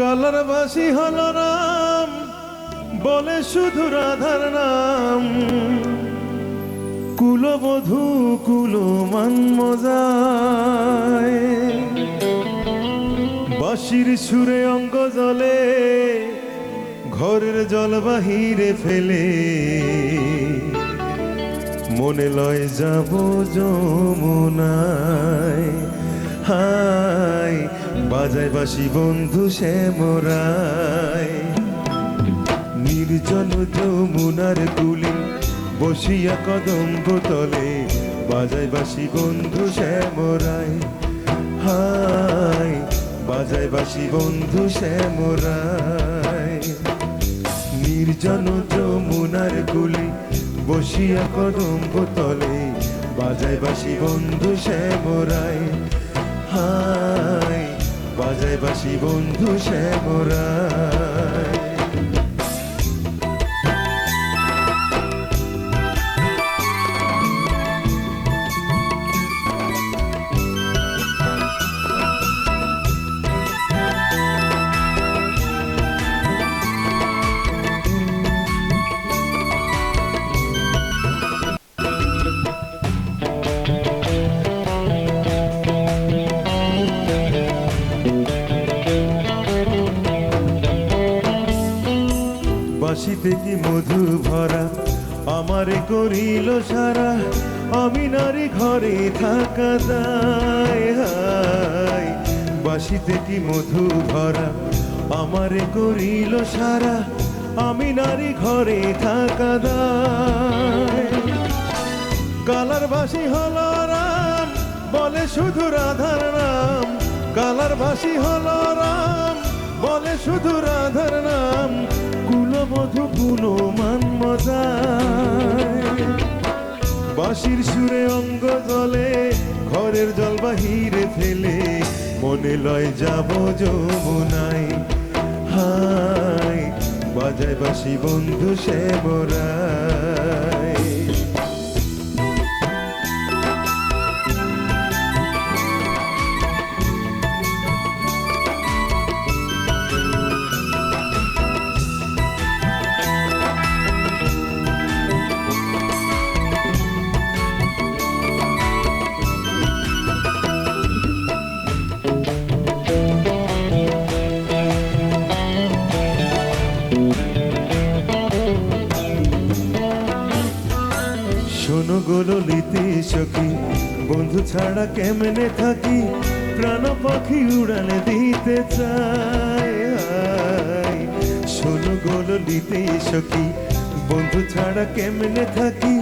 Colour বাসি হল রাম, বলে শুধু রাধার নাম। কুলবধূ কুলমান মজায় বাঁশির সুরে অঙ্গ জলে, ঘরের জল বাহিরে ফেলে। মনে লয় যাব যমুনায়। হাই বাজায় বাসি বন্ধু সে শ্যামরায় নির্জন যমুনার কুলি বসিয়া কদম বোতলে, বাজায় বাসি বন্ধু সে শ্যামরায় হাই, বাজায় বাসি বন্ধু সে শ্যামরায় নির্জন যমুনার কুলি বসিয়া কদম বোতলে, বাজায় বাসি বন্ধু সে শ্যামরায় হাই বাজায় বাসি বন্ধু শ্যামরায় বাসিতে কি মধু ভরা। আমারে করিল সারা, আমি নারী ঘরে থাকা দায় হায়। বাসিতে কি মধু ভরা, আমারে করিল সারা, আমি নারী ঘরে থাকা দায়। কালার বাসি হল রাম, বলে শুধু রাধার নাম। কালার বাসি হল রাম, বলে শুধু রাধার নাম। কুলবধূ কুলমান মজায়। বাঁশির সুরে অঙ্গ জলে, ঘরের জল বাহিরে ফেলে, মনে লয় যাব যমুনাই হাই বাজায় বাসি বন্ধু শ্যামরায় গোললিতে সখী। বন্ধু ছাড়া কেমনে থাকি? প্রাণ পাখি উড়ানে দিতে চাই। শোনো গোললিতে সখী, বন্ধু ছাড়া কেমনে থাকি?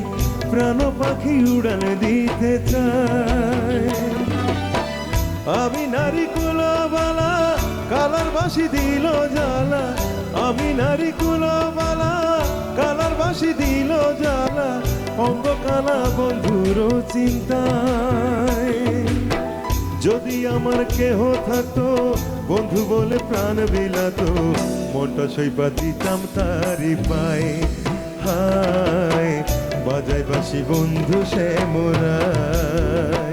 প্রাণ পাখি উড়ানে দিতে চাই। আমি নারী কুলবালা, কালার বাসি দিল জ্বালা। আমি নারী কুলবালা, কালার বাসি দিল জ্বালা। অঙ্গ কালা বন্ধুর চিন্তায়। যদি আমার কেহ থাকতো, বন্ধু বলে প্রাণ বিলাতো, মনটা সৈপা দিতাম তারি পায়। হায় বাজায় বাসি বন্ধু সে ভুবন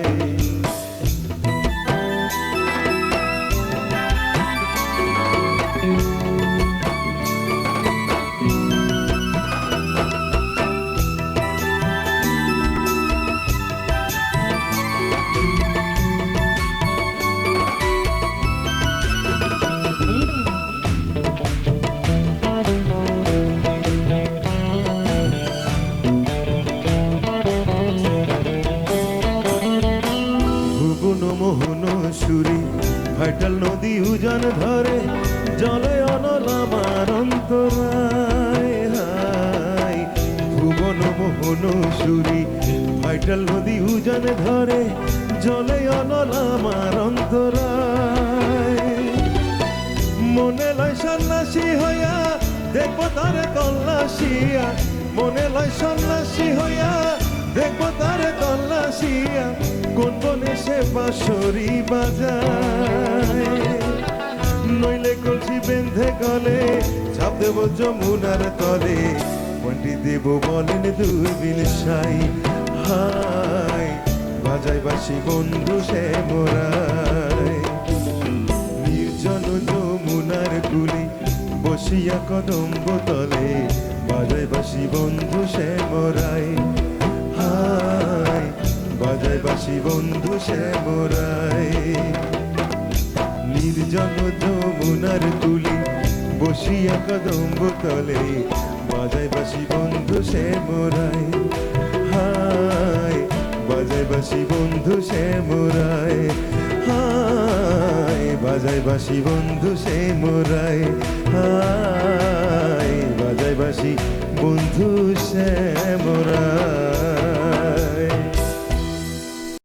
উজান ধরে জলে অনল আমার অন্তরায় ভুবন মোহন সুরি, ভাইটাল নদী উজান ধরে জলে অনল আমার অন্তরায় মনে লয় সন্ন্যাসী হইয়া দেখব তারে তল্লাশিয়া মনে লয় সন্ন্যাসী হইয়া দেখব তারে তল্লাশিয়া কোন বনে সে বাঁশরি বাজায়। বেঁধে গলে ছাপ দেব যমুনার তলে। পন্ডিত দেব বলেন দুর্বিন সাই। হাই, বাজায় বাসি বন্ধু সে মোরায় নির্জন যমুনার কুলি বসিয়া কদম্ব তলে, বাজায় বাসি বন্ধু শ্যামরাই হাই, বাজায় বাসি বন্ধু শ্যামরাই নির্জন যমুনার কুলি বসিয়া কদম্ব তলে, বাজায় বাসি বন্ধু শ্যামরাই হাই বাজায় বাসি বন্ধু শ্যামরাই হাই বাজায় বাসি বন্ধু শ্যামরাই হাই বাজায় বাসি বন্ধু শ্যামরাই